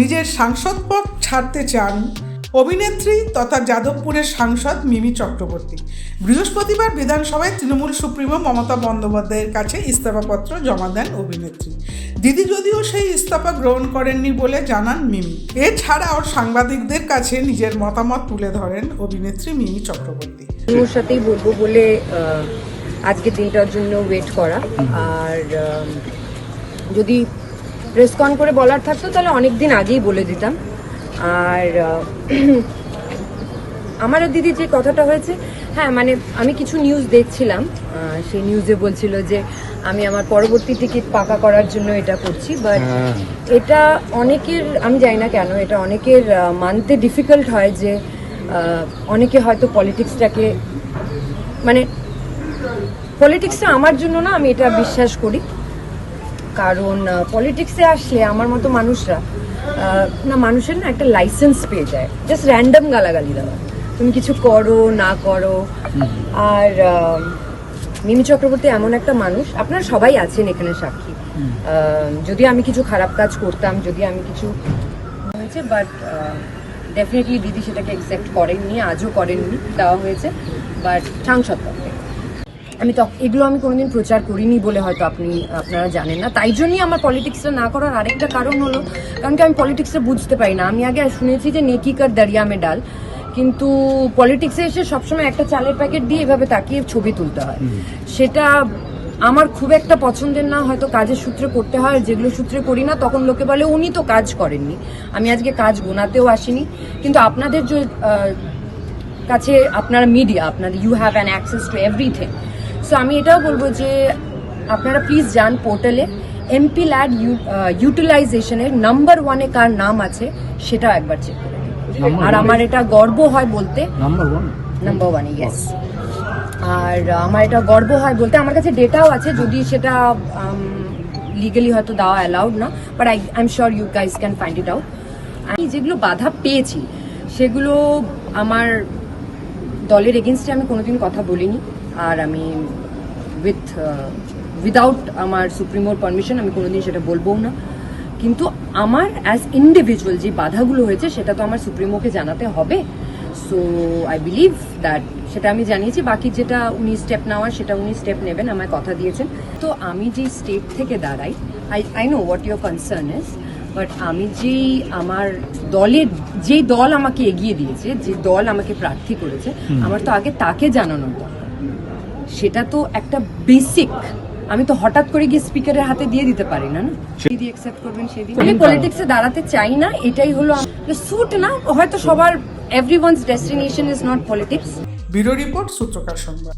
নিজের সাংসদ পদ ছাড়তে চান অভিনেত্রী তথা যাদবপুরের সাংসদ মিমি চক্রবর্তী। বৃহস্পতিবার বিধানসভায় তৃণমূল সুপ্রিমো মমতা বন্দ্যোপাধ্যায়ের কাছে ইস্তফাপত্র জমা দেন অভিনেত্রী। দিদি যদিও সেই ইস্তফা গ্রহণ করেননি বলে জানান মিমি। এছাড়াও সাংবাদিকদের কাছে নিজের মতামত তুলে ধরেন অভিনেত্রী মিমি চক্রবর্তী। ওর সাথেই বলব বলে আজকে দিনটার জন্য ওয়েট করা। আর যদি রেসকন করে বলার থাকতো তাহলে অনেক দিন আগেই বলে দিতাম। আর আমার দিদি যে কথাটা হয়েছে হ্যাঁ মানে আমি কিছু নিউজ দেখছিলাম সেই নিউজে বলছিল যে আমি আমার পরবর্তী টিকিট পাকা করার জন্য এটা করছি বাট এটা অনেকের আমি জানি না কেন এটা অনেকের মানতে ডিফিকাল্ট হয় যে অনেকে হয়তো পলিটিক্সটাকে মানে পলিটিক্সটা আমার জন্য না আমি এটা বিশ্বাস করি। কারণ পলিটিক্সে আসলে আমার মতো মানুষরা না, মানুষের না একটা লাইসেন্স পেয়ে যায়। জাস্ট র্যান্ডম গালাগালি দেওয়া। তুমি কিছু করো, না করো। আর মিমি চক্রবর্তী এমন একটা মানুষ, আপনারা সবাই আছেন এখানে সাক্ষী। যদি আমি কিছু খারাপ কাজ করতাম, যদি আমি কিছু হয়েছে বাট ডেফিনেটলি দিদি সেটাকে একসেপ্ট করেননি, আজও করেননি, দেওয়া হয়েছে বাট সাংসদ আমি তো এগুলো আমি কোনোদিন প্রচার করিনি বলে হয়তো আপনি আপনারা জানেন না। তাই জন্যই আমার পলিটিক্সটা না করার আরেকটা কারণ হলো কারণ কি আমি পলিটিক্সটা বুঝতে পারি না। আমি আগে শুনেছি যে নেকিকার দরিয়া মে ডাল কিন্তু পলিটিক্সে এসে সবসময় একটা চালের প্যাকেট দিয়ে এভাবে তাকিয়ে ছবি তুলতে হয়। সেটা আমার খুব একটা পছন্দের না হয়তো কাজের সূত্রে করতে হয় যেগুলো সূত্রে করি না তখন লোকে বলে উনি তো কাজ করেননি। আমি আজকে কাজ গোনাতেও আসিনি। কিন্তু আপনাদের যে কাছে আপনারা মিডিয়া আপনাদের you have an access to everything so আমি এটাও বলব যে আপনারা প্লিজ যান পোর্টালে এমপি ল্যাড ইউটিলাইজেশনের নাম্বার ওয়ানে কার নাম আছে সেটাও একবার চেক করে আর আমার এটা গর্ব হয় বলতে। Number one number one yes আর আমার এটা গর্ব হয় বলতে আমার কাছে ডেটাও আছে যদি সেটা লিগালি হয়তো দেওয়া অ্যালাউড না but I I am sure you guys can find it out আমি যেগুলো বাধা পেয়েছি সেগুলো আমার দলের এগেনস্টে আমি কোনোদিন কথা বলিনি। আর আমি উইথ উইদাউট আমার সুপ্রিমোর পারমিশন আমি কোনোদিন সেটা বলবও না। কিন্তু আমার অ্যাজ ইন্ডিভিজুয়াল যে বাধাগুলো হয়েছে, সেটা তো আমার সুপ্রিমোকে জানাতে হবে। সো আই বিলিভ দ্যাট সেটা আমি জানিয়েছি। বাকি যেটা উনি স্টেপ নেওয়ার, সেটা উনি স্টেপ নেবেন, আমায় কথা দিয়েছেন। তো আমি যেই স্টেট থেকে দাঁড়াই I I know what your concern is but আমি যেই আমার দলের যেই দল আমাকে এগিয়ে দিয়েছে যে দল আমাকে প্রার্থী করেছে আমার তো আগে তাকে জানানোর দরকার। সেটা তো একটা বেসিক আমি তো হঠাৎ করে গিয়ে স্পিকারের হাতে দিয়ে দিতে পারি না না? অ্যাকসেপ্ট করবেন সেদিন আমি পলিটিক্সে দাঁড়াতে চাই না এটাই হলো স্যুট না হয়তো সবার everyone's destination is not politics bureau report সূত্রকার সংবাদ।